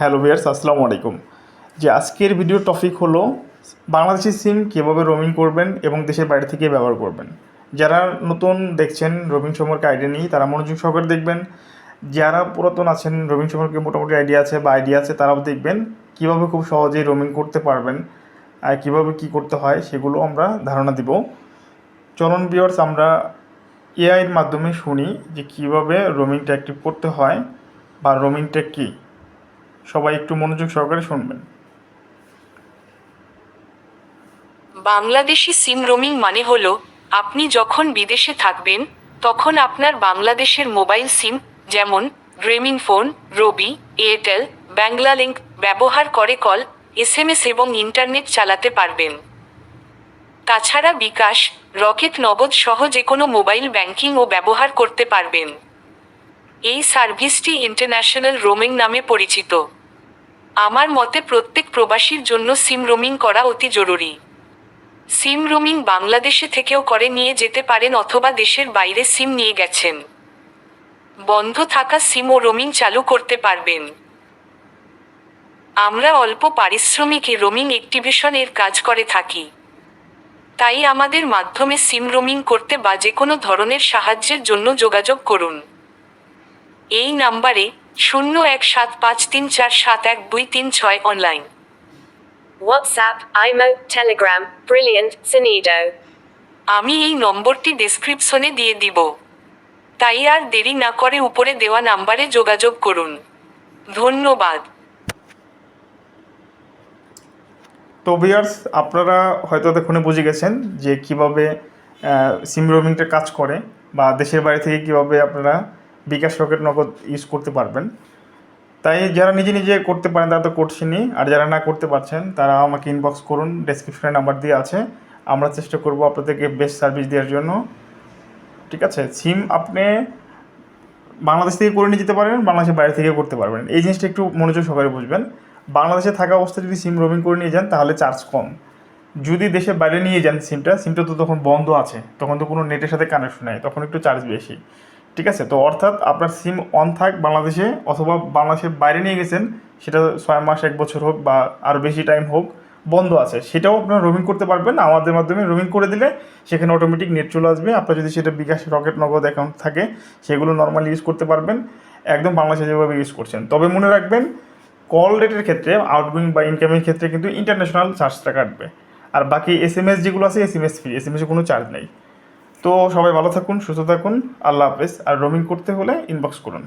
Hello viewers আসসালামু আলাইকুম। যে আজকের ভিডিও টপিক হলো বাংলাদেশি সিম কীভাবে রোমিং করবেন এবং দেশের বাইরে থেকে ব্যবহার করবেন। যারা নতুন দেখছেন রোমিং সম্পর্কে আইডিয়া নেই, তারা মনোযোগ সহকারে দেখবেন। যারা পুরাতন আছেন, রোমিং সম্পর্কে মোটামুটি আইডিয়া আছে বা আইডিয়া আছে, তারাও দেখবেন কীভাবে খুব সহজেই রোমিং করতে পারবেন, আর কীভাবে কী করতে হয় সেগুলো আমরা ধারণা দিব। চলন ভিউয়ার্স, আমরা এআইয়ের মাধ্যমে শুনি যে কীভাবে রোমিংটা অ্যাক্টিভ করতে হয় বা রোমিংটা কী। সবাই একটু মনোযোগ সহকারে শুনবেন। বাংলাদেশি সিম রোমিং মানে হলো, আপনি যখন বিদেশে থাকবেন, তখন আপনার বাংলাদেশের মোবাইল সিম, যেমন গ্রেমিং ফোন রবি এয়ারটেল ব্যাংলালিংক ব্যবহার করে কল এসএমএস এবং ইন্টারনেট চালাতে পারবেন। তাছাড়া বিকাশ, রকেট নগদ সহ যে কোনো মোবাইল ব্যাংকিংও ব্যবহার করতে পারবেন। এই সার্ভিসটি ইন্টারন্যাশনাল রোমিং নামে পরিচিত। আমার মতে প্রত্যেক প্রবাসীর জন্য সিম রোমিং করা অতি জরুরি। সিম রোমিং বাংলাদেশে থেকেও করে নিয়ে যেতে পারেন অথবা দেশের বাইরে সিম নিয়ে গেছেন। বন্ধ থাকা সিম ও রোমিং চালু করতে পারবেন। আমরা অল্প পারিশ্রমিকে রোমিং অ্যাক্টিভেশন এর কাজ করে থাকি। তাই আমাদের মাধ্যমে সিম রোমিং করতে বা যে কোনো ধরনের সাহায্যের জন্য যোগাযোগ করুন। এই নাম্বারে শূন্য এক সাত পাঁচ তিন চার সাত এক দুই তিন ছয় online WhatsApp, IMO, Telegram Brilliant, Sonido. আমি এই নম্বরটি ডেসক্রিপশনে দিয়ে দিব। তাই আর দেরি না করে উপরে দেওয়া নাম্বারে যোগাযোগ করুন। ধন্যবাদ। তো ভিয়ার্স আপনারা হয়তো এতক্ষণে বুঝে গেছেন যে কীভাবে সিম রোমিংটা কাজ করে বা দেশের বাইরে থেকে কীভাবে আপনারা বিকাশ রকেট নগদ ইউজ করতে পারবেন। তাই যারা নিজে নিজে করতে পারেন, তারা তো করছেনই। আর যারা না করতে পারছেন, তারা আমাকে ইনবক্স করুন ডেসক্রিপশনে নাম্বার দিয়ে আছে। আমরা চেষ্টা করব আপনাদেরকে বেস্ট সার্ভিস দেওয়ার জন্য। ঠিক আছে? সিম আপনি বাংলাদেশ থেকে করে নিয়ে যেতে পারেন, বাংলাদেশের বাইরে থেকে করতে পারবেন। এই জিনিসটা একটু মনোযোগ সহকারে বুঝবেন। বাংলাদেশে থাকা অবস্থায় যদি সিম রোমিং করে নিয়ে যান, তাহলে চার্জ কম। যদি দেশে বাইরে নিয়ে যান সিমটা সিমটা তো তখন বন্ধ আছে। তখন তো কোনো নেটের সাথে কানেকশন নেই। তখন একটু চার্জ বেশি। ঠিক আছে? তো অর্থাৎ আপনার সিম অন থাক বাংলাদেশে অথবা বাংলাদেশের বাইরে নিয়ে গেছেন, সেটা ছয় মাস, এক বছর হোক বা আরও বেশি টাইম হোক, বন্ধ আছে। সেটাও আপনারা রোমিং করতে পারবেন। আমাদের মাধ্যমে রোমিং করে দিলে সেখানে অটোমেটিক নেট চলে আসবে। আপনার যদি সেটা বিকাশ রকেট নগদ অ্যাকাউন্ট থাকে, সেগুলো নর্মালি ইউজ করতে পারবেন। একদম বাংলাদেশে যেভাবে ইউজ করছেন। তবে মনে রাখবেন কল রেটের ক্ষেত্রে আউটগোয়িং বা ইনকামিং ক্ষেত্রে কিন্তু ইন্টারন্যাশনাল চার্জটা কাটবে। আর বাকি এস এম এস যেগুলো আছে S M S free S M এসে কোনো চার্জ নেই। তো সবাই ভালো থাকুন সুস্থ থাকুন। আল্লাহ হাফেজ। আর রোমিং করতে হলে ইনবক্স করুন।